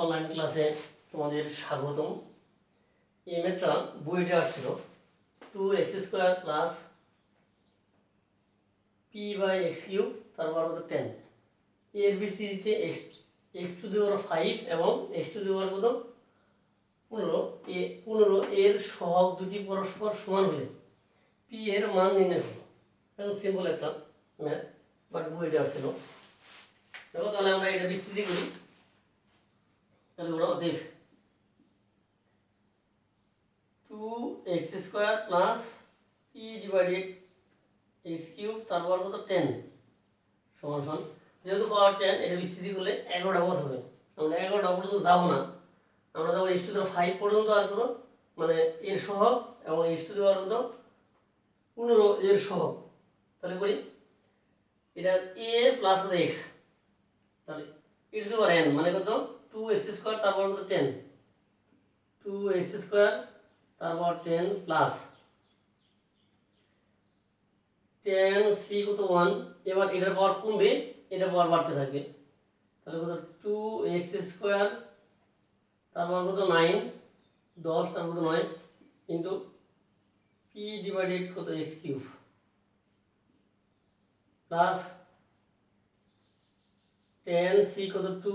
Online ক্লাসে তোমাদের স্বাগতম। এই ম্যাথটা বইটা আসছিল। Two x square plus p by x cube তারপর কত? টেন এর বিস্তৃতিতে x x to the power five এবং এক্স টু দেওয়ার কত? পনেরো। এ পনেরো এর সহগ দুটি পরস্পর সমান হলে পি এর মান নির্ণয় করো। এখন সিম্পল একটা ম্যাথ বাট বইটা আসছিল। দেখো তাহলে আমরা এটা বিস্তৃতি করি। তাহলে ওরা অতএব two x square plus p divided x cube তারপর কত? টেন সমান সমান। যেহেতু পাওয়ার টেন এটা বিস্তৃতি করলে এগারোটা পথ হবে। আমরা এগারো এগারোটা পর্যন্ত যাব না। আমরা যাব এক্স টু ফাইভ পর্যন্ত আর কত? মানে এর সহগ এবং এক্স টু দেওয়ার কত? পনেরো এর সহগ। তাহলে করি, এটা এ প্লাস কত? এক্স তাহলে ইটস ওভার এন মানে কত? টু এক্স স্কোয়ার তারপর কত? টেন টু এক্স স্কোয়ার তারপর টেন প্লাস টেন সি কত? ওয়ান এবার এটার পাওয়ার কমবে, এটার পাওয়ার বাড়তে থাকবে। তাহলে কত? টু এক্স স্কোয়ার তারপর কত? নাইন দশ, তারপর কত? নয় ইন্টু পি ডিভাইডেড কত? X cube plus ten C কত? টু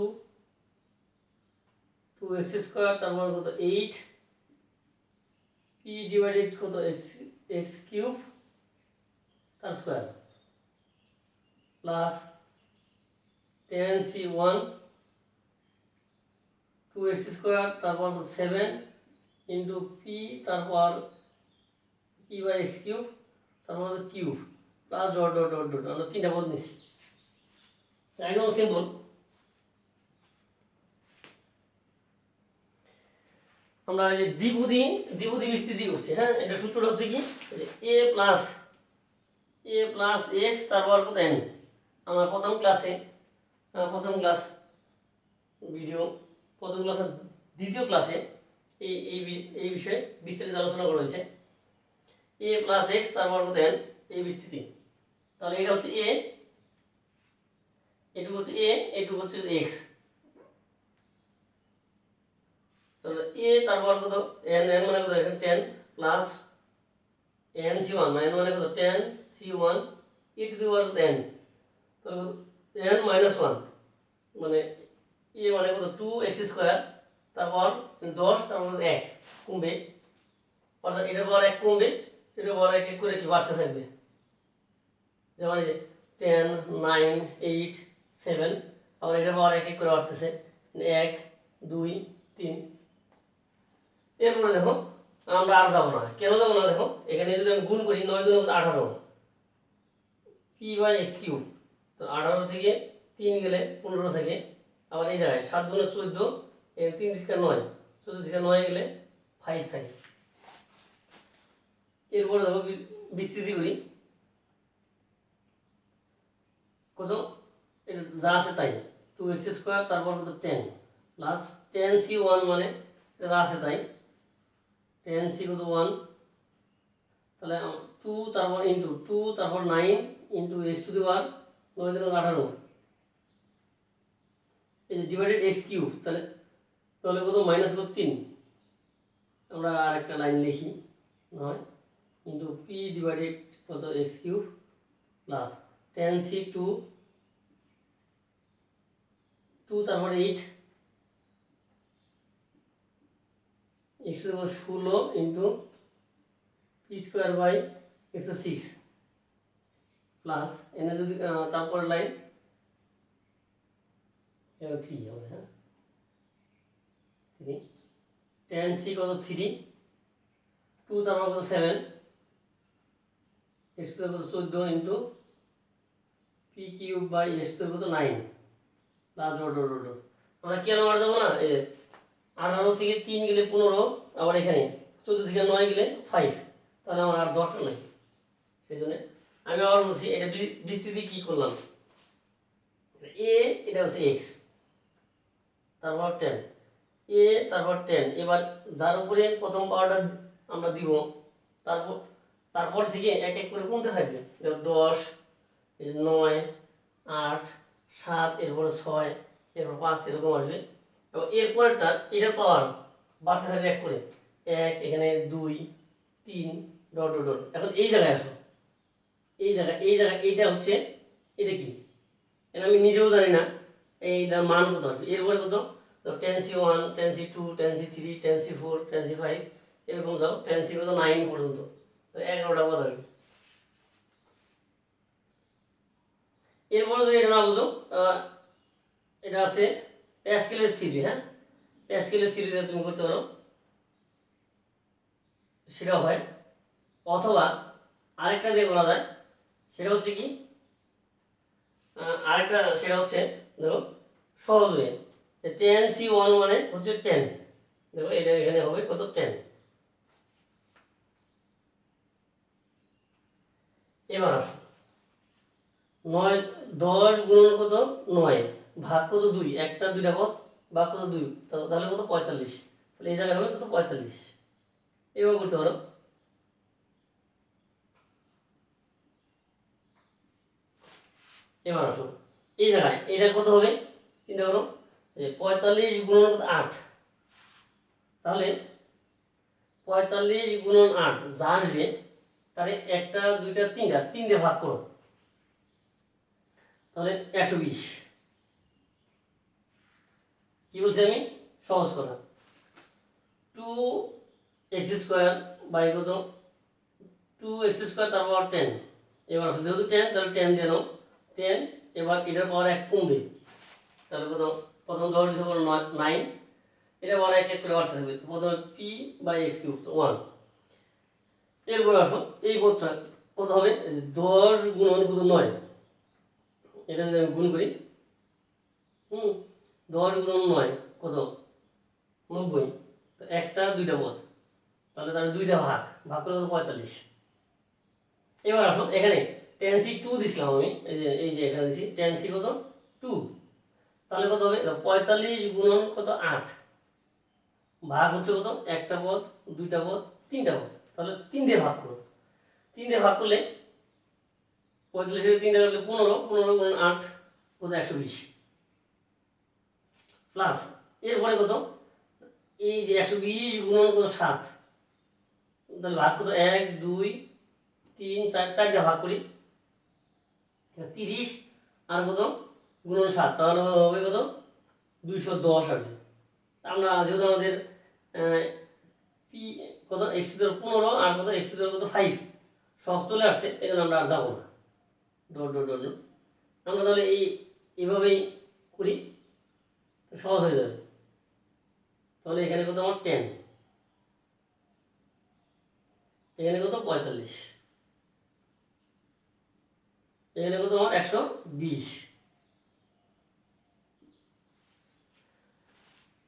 টু এক্স স্কোয়ার তারপর কত এইট পি ডিভাইডেড কত এক্স এক্স কিউব তার square plus ten C one two x square তারপর সেভেন ইন্টু পি তারপর পি বাই এক্স কিউব তারপর cube plus dot dot dot dot আমরা তিনটা পদ নিছি। একদম সিম্পল আমরা এই যে দ্বিপদী দ্বিপদী বিস্তৃতি করছি হ্যাঁ? এটা সূত্রটা হচ্ছে কি? A plus a plus x তারপর কত এন আমার প্রথম ক্লাসে প্রথম ক্লাস ভিডিও প্রথম ক্লাসের দ্বিতীয় ক্লাসে এই এই এই বিষয়ে বিস্তারিত আলোচনা করা হয়েছে। এ প্লাস এক্স তারপর কত এন এই বিস্তৃতি। তাহলে এটা হচ্ছে এ এটুকু হচ্ছে এ এটুকু হচ্ছে এক্স তাহলে এ তারপর কত? এন এন মানে কত? এখানে ten plus n C one মানে মানে কত? Ten C one e to the power কত? এন। তাহলে এন মাইনাস ওয়ান মানে এ মানে কত? টু এক্স স্কোয়ার, তারপর দশ, তারপর এক, কমবে। অর্থাৎ এটার পর এক কমবে, এটার পর এক এক করে কি? বাড়তে থাকবে। যেমন এই যে টেন, নাইন, এইট, সেভেন, আবার এটার পর এক এক করে বাড়তেছে। এক, দুই, তিন এরপরে দেখো, আমরা আর যাব না। কেন যাব না দেখো? এখানে যদি আমি গুণ করি, নয় দুই আঠারো। পি বাই এক্স কিউব তো আঠারো থেকে তিন গেলে পনেরো থেকে। আবার এই জায়গায় সাত দুগুণে চোদ্দ তিন দিকে নয়। চোদ্দ থেকে নয় গেলে ফাইভ থাকে। এরপরে দেখো বিস্তৃতি করি। কত? এটা যা আছে তাই। টু এক্স স্কোয়ার তারপর কত? Ten plus ten C one মানে যা আছে তাই। টেন সি কত ওয়ান তাহলে টু তারপর ইন্টু টু তারপর nine into x to the power নয় দিন আঠারো। এই যে ডিভাইডেড এক্স কিউব তাহলে তাহলে কত? মাইনাস কত তিন। আমরা আরেকটা লাইন লিখি, নয়। ইন্টু পি ডিভাইডেড কত? X cube plus ten C two two তারপর এইট এক্স দেবো ষোলো ইন্টু পি স্কোয়ার বাই একশো সিক্স প্লাস এনে যদি তারপর লাইন থ্রি হবে হ্যাঁ? থ্রি টেন সি কত থ্রি টু তারপর কত সেভেন এক্স কত চোদ্দ into p cube by x কত nine plus dot dot dot. আমরা কেন আর যাব না? এ আঠারো থেকে তিন গেলে পনেরো, আবার এখানে চোদ্দ থেকে নয় গেলে ফাইভ তাহলে আমার আর দরকার নেই। সেই জন্য আমি আবার বলছি, এটা বিস্তৃতি কী করলাম? এ, এটা হচ্ছে এক্স তারপর টেন এ, তারপর টেন এবার যার উপরে প্রথম পাওয়ারটা আমরা দিব, তারপর তারপর থেকে এক এক করে কমতে থাকবে। দশ, নয়, আট, সাত, এরপরে ছয়, এরপর পাঁচ, এরকম আসবে। এবং এরপরেরটা এটার পাওয়ার বাড়তে থাকবে এক করে। এক, এখানে দুই, তিন, ডট ডট ডট। এখন এই জায়গায় আসো। এই জায়গা এই জায়গা এইটা হচ্ছে, এটা কি? এটা আমি নিজেও জানি না। এইটার মান কত আসবে? এরপরে কত? Ten C one ten C two ten C three ten C four ten C five এরকম যাও টেন সি কত? নাইন পর্যন্ত। তো এগারোটা পদ আসবে এরপরে যদি এটা না বুঝো। এটা আছে প্যাসকেলের থ্রি হ্যাঁ? প্যাসকেলের দিয়ে তুমি করতে পারো। সেটা হয়। অথবা আরেকটা দিয়ে করা যায়। সেটা হচ্ছে কি? আরেকটা, সেটা হচ্ছে, দেখো, সহজ হয়ে টেন সি ওয়ান মানে হচ্ছে টেন দেখো, এটা এখানে হবে কত? টেন এবার নয়, দশ গুণন কত? নয়। ভাগ কত দুই? একটা, দুইটা পথ ভাগ কত দুই? তাহলে কত? পঁয়তাল্লিশ। তাহলে এই জায়গায় হবে কত? পঁয়তাল্লিশ। এবার করতে পারো। এবার আসো। এই জায়গায় এটা কত হবে? চিন্তা করো পঁয়তাল্লিশ গুণন আট। তাহলে পঁয়তাল্লিশ গুণন আট যা আসবে, তাহলে একটা, দুইটা, তিনটা তিন দিয়ে ভাগ করো। তাহলে একশো বিশ। কি বলছি আমি? সহজ কথা। টু এক্স স্কোয়ার বাই কত? টু এক্স স্কোয়ার তারপর টেন এবার যেহেতু টেন তাহলে টেন দিয়ে নাও। টেন এবার এটার পাওয়ার এক কমবে। তাহলে কত? প্রথম দশ হিসেবে নাইন এটা পাওয়ার এক এক করে বাড়তে থাকবে। প্রথমে p by x cube one এরপরে আসো, এই পদটা কত হবে? দশ গুণন কত? নয়। এটা যদি আমি গুণ করি, হুম দশ গুণ নয়, কত? নব্বই। তো একটা, দুইটা পদ তাহলে তাহলে দুইটা ভাগ। ভাগ করে কত? পঁয়তাল্লিশ। এবার আসো এখানে টেন সি টু দিছিলাম আমি। এই যে এই যে এখানে দিছি টেন সি কত? টু তাহলে কত হবে? পঁয়তাল্লিশ গুণন কত? আট। ভাগ হচ্ছে কত? একটা পদ দুইটা পদ তিনটা পদ তাহলে তিন দিয়ে ভাগ করো তিন দিয়ে ভাগ করলে পঁয়তাল্লিশের তিন দিয়ে পনেরো। পনেরো গুণ আট কত? একশো বিশ। প্লাস এরপরে কত? এই যে একশো বিশ গুণন কত? সাত। তাহলে ভাগ কত? এক, দুই, তিন, চার চার দিয়ে ভাগ করি। তিরিশ আর কত? গুণন সাত। তাহলে হবে কত? দুইশো দশ আসবে আমরা যেহেতু আমাদের পি, কত? এক্স টু পনেরো আর কত? এক্স টু কত? ফাইভ। সব চলে আসছে জন্য আমরা আর যাব না। Dot dot dot. আমরা তাহলে এই, এভাবেই করি। সহজ হয়ে যাবে। তাহলে এখানে কত? আমার টেন এখানে কত? পঁয়তাল্লিশ। এখানে কত? আমার একশো বিশ।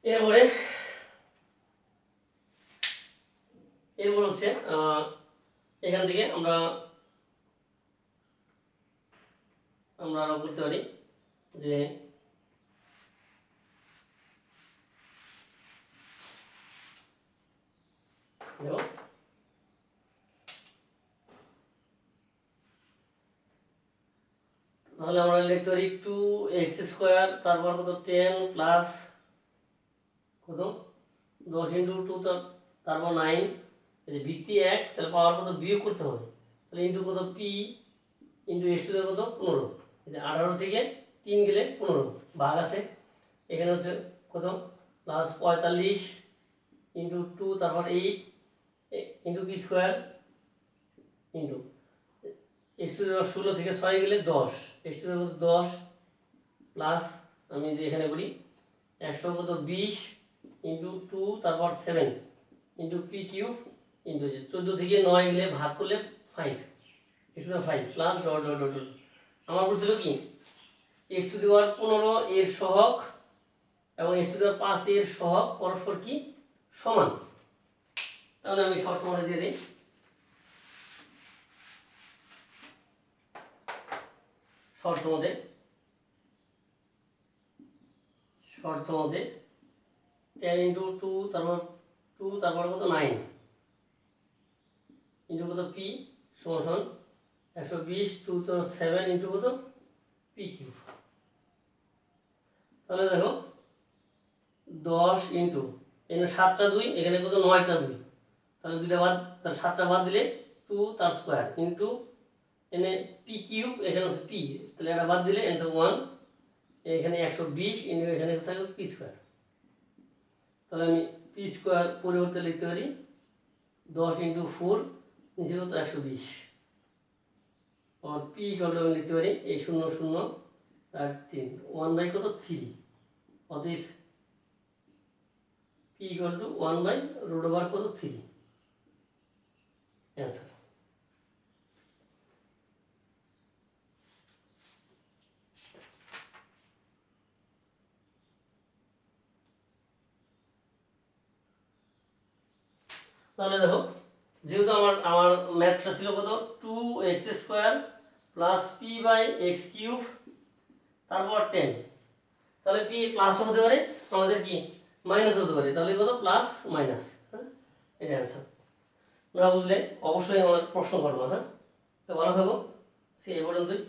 এরপরে, এরপর হচ্ছে এখান থেকে আমরা আমরা আরও করতে পারি যে দেখো তাহলে আমরা লিখতে পারি টু এক্স স্কোয়ার তারপর কত? টেন প্লাস কত? দশ ইন্টু টু তারপর নাইন ভিত্তি এক, তাহলে পাওয়ার কত? বিয়োগ করতে হবে। তাহলে ইন্টু কত? পি ইন্টু এক্স টু কত? পনেরো। আঠারো থেকে তিন গেলে পনেরো। ভাগ আছে। এখানে হচ্ছে কত? প্লাস পঁয়তাল্লিশ ইন্টু টু তারপর eight into p square into x two ষোলো থেকে ছয় গেলে দশ। এক্স টু দশ প্লাস আমি যদি এখানে বলি, একশো কত বিশ ইন্টু টু তারপর seven into p cube into চোদ্দ থেকে নয় গেলে ভাগ করলে five x two five plus dot dot dot আমার বলছিল কি? এক্স টু দেওয়ার পনেরো এর সহক এবং এক্স টু দেওয়ার পাঁচ এর সহক পরস্পর কি সমান? তাহলে আমি শর্ত মধ্যে দিয়ে দিই। শর্ত মধ্যে শর্ত মধ্যে টেন ইন্টু টু তারপর টু তারপর কত? নাইন ইন্টু কত? পি সমান সমান একশো বিশ টু তো সেভেন ইন্টু কত? পি কিউ তাহলে দেখো, দশ ইন্টু এখানে সাতটা দুই, এখানে কত? নয়টা দুই। তাহলে দুইটা বাদ, তাহলে সাতটা বাদ দিলে টু তার স্কোয়ার ইন্টু এখানে পি কিউব এখানে হচ্ছে পি তাহলে এটা বাদ দিলে এখানে ওয়ান এখানে একশো বিশ ইন্টু এখানে থাকবে পি স্কোয়ার তাহলে আমি পি স্কোয়ার পরিবর্তে লিখতে পারি, দশ ইন্টু ফোর নিচে কত? একশো বিশ। আর পি কত আমি লিখতে পারি, এই শূন্য শূন্য চার তিন। ওয়ান বাই কত? থ্রি অতএব p equal to one by root over কত? থ্রি অ্যান্সার তাহলে দেখো, যেহেতু আমার আমার ম্যাথটা ছিল কত? Two x square plus p by x cube তারপর টেন তাহলে পি প্লাস হতে পারে, আমাদের কি? মাইনাস হতে পারে। তাহলে কত? প্লাস মাইনাস হ্যাঁ? এটা অ্যান্সার না বুঝলে, অবশ্যই আমার প্রশ্ন করব হ্যাঁ? তো ভালো থাকো। সে এ পর্যন্তই।